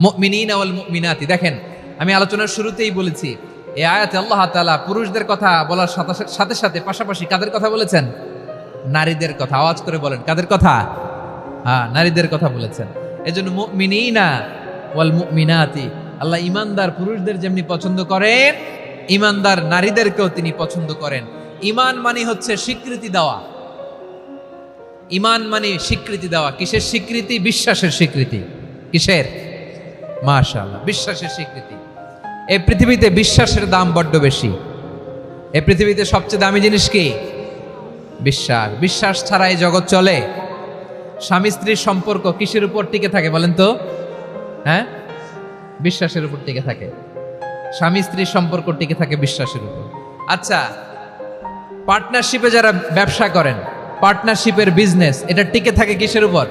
মুমিনাতি। দেখেন, আমি আলোচনার শুরুতেই বলেছি, এই আয়াতে আল্লাহ তাআলা পুরুষদের কথা বলার সাথে সাথে পাশাপাশি কাদের কথা বলেছেন? নারীদের কথা, আওয়াজ করে বলেন, কাদের কথা? হ্যাঁ নারীদের কথা বলেছেন। এই জন্য মুমিনিনা ওয়াল মুমিনাতি, আল্লাহ ইমানদার পুরুষদের যেমনি পছন্দ করেন ইমানদার নারীদেরকেও তিনি পছন্দ করেন। ইমান মানে হচ্ছে স্বীকৃতি দেওয়া। ইমান মানে স্বীকৃতি দেওয়া। কিসের স্বীকৃতি? বিশ্বাসের স্বীকৃতি। কিসের? মাশাআল্লাহ, বিশ্বাসের স্বীকৃতি। এই পৃথিবীতে বিশ্বাসের দাম বড্ড বেশি। এই পৃথিবীতে সবচেয়ে দামি জিনিস কি? বিশ্বাস। বিশ্বাস ছাড়া এই জগৎ চলে। স্বামী স্ত্রীর সম্পর্ক কিসের উপর টিকে থাকে বলেন তো? হ্যাঁ? বিশ্বাসের উপর টিকে থাকে। স্বামী স্ত্রীর সম্পর্ক টিকে থাকে বিশ্বাসের উপর। আচ্ছা পার্টনারশিপে যারা ব্যবসা করেন পার্টনারশিপের বিজনেস এটা টিকে থাকে কিসের উপর?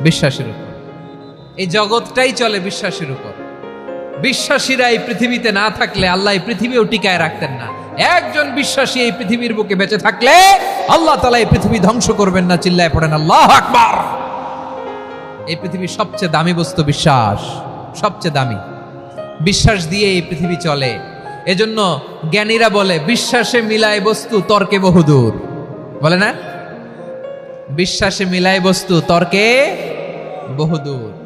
বিশ্বাসের উপর। এই জগৎটাই চলে বিশ্বাসের উপর। বিশ্বাসীরা এই পৃথিবীতে না থাকলে আল্লাহ এই পৃথিবীও টিকায় রাখতেন না। একজন বিশ্বাসী এই পৃথিবীর বুকে বেঁচে থাকলে আল্লাহ তালা এই পৃথিবী ধ্বংস করবেন না, চিল্লায় পড়েন, আল্লাহ আকবার! এই পৃথিবীর সবচেয়ে দামি বস্তু বিশ্বাস, সবচেয়ে দামি। বিশ্বাস দিয়ে এই পৃথিবী চলে। এজন্য জ্ঞানীরা বলে, বিশ্বাসে মিলায় বস্তু, তর্কে বহুদূর। বলে না? বিশ্বাসে মিলায় বস্তু, তর্কে বহুদূর।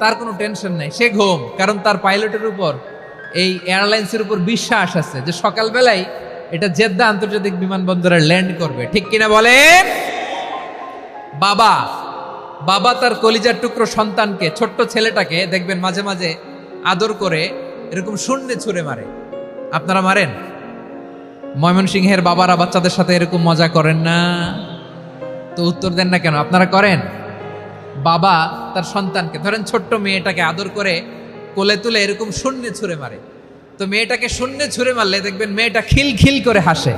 তার কোনো টেনশন নাই। সে ঘুম, কারণ তার পাইলটের উপর, এই এয়ারলাইন্সের উপর বিশ্বাস আছে যে সকালবেলায় এটা জেদ্দা আন্তর্জাতিক বিমানবন্দরে ল্যান্ড করবে। ঠিক কিনা বলেন? বাবা বাবা তার কলিজার টুকরো সন্তানকে, ছোট্ট ছেলেটাকে, দেখবেন মাঝে মাঝে আদর করে এরকম শূন্যে ছুঁড়ে মারে। আপনারা মারেন? ময়মনসিংহের বাবারা বাচ্চাদের সাথে এরকম মজা করেন না? তো উত্তর দেন না কেন? আপনারা করেন? বাবা তার সন্তানকে, ধরেন ছোট্ট মেয়েটাকে আদর করে কোলে তুলে এরকম শূন্যে ছুঁড়ে মারে। তো মেয়েটাকে শূন্যে ছুঁড়ে মারলে দেখবেন মেয়েটা খিল খিল করে হাসে।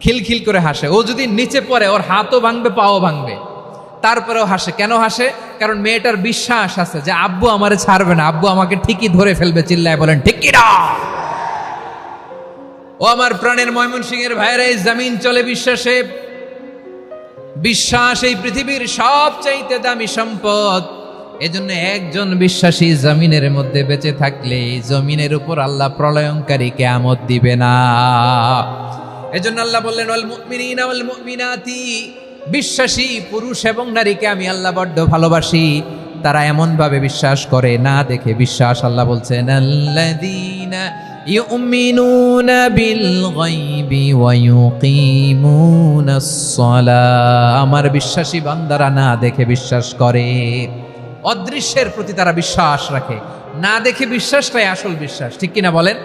খিলখিল করে হাসে। ও যদি নিচে পড়ে, ওর হাতও ভাঙবে, পাও ভাঙবে। তারপরেও হাসে। কেন হাসে? কারণ মেয়েটার বিশ্বাস আছে যে আব্বু আমারে ছাড়বে না। আব্বু আমাকে ঠিকই ধরে ফেলবে, চিল্লায় বলেন, ঠিক কিনা? ও আমার প্রাণের ময়মনসিংহের ভাইরা এই জমিন চলে বিশ্বাসে। বিশ্বাস এই পৃথিবীর সবচাইতে দামি সম্পদ। এজন্য একজন বিশ্বাসী জমিনের মধ্যে বেঁচে থাকলে জমিনের উপর আল্লাহ প্রলয়ঙ্কারী কেয়ামত দিবে না। এজন্য আল্লাহ বললেন, ওয়াল মুমিনিনা ওয়াল মুমিনাতি। বিশ্বাসী, পুরুষ এবং নারীকে আমি আল্লাহ বড্ড ভালোবাসি। তারা এমন ভাবে বিশ্বাস করে, না দেখে বিশ্বাস। আল্লাহ বলছেন, আল্লাযীনা ইউমিনুনা بالغيب ويقيمون الصلاة. আমার বিশ্বাসী বান্দারা না দেখে বিশ্বাস করে। অদৃশ্যের প্রতি তারা বিশ্বাস রাখে। না দেখে বিশ্বাসটাই আসল বিশ্বাস। ঠিক কিনা বলেন?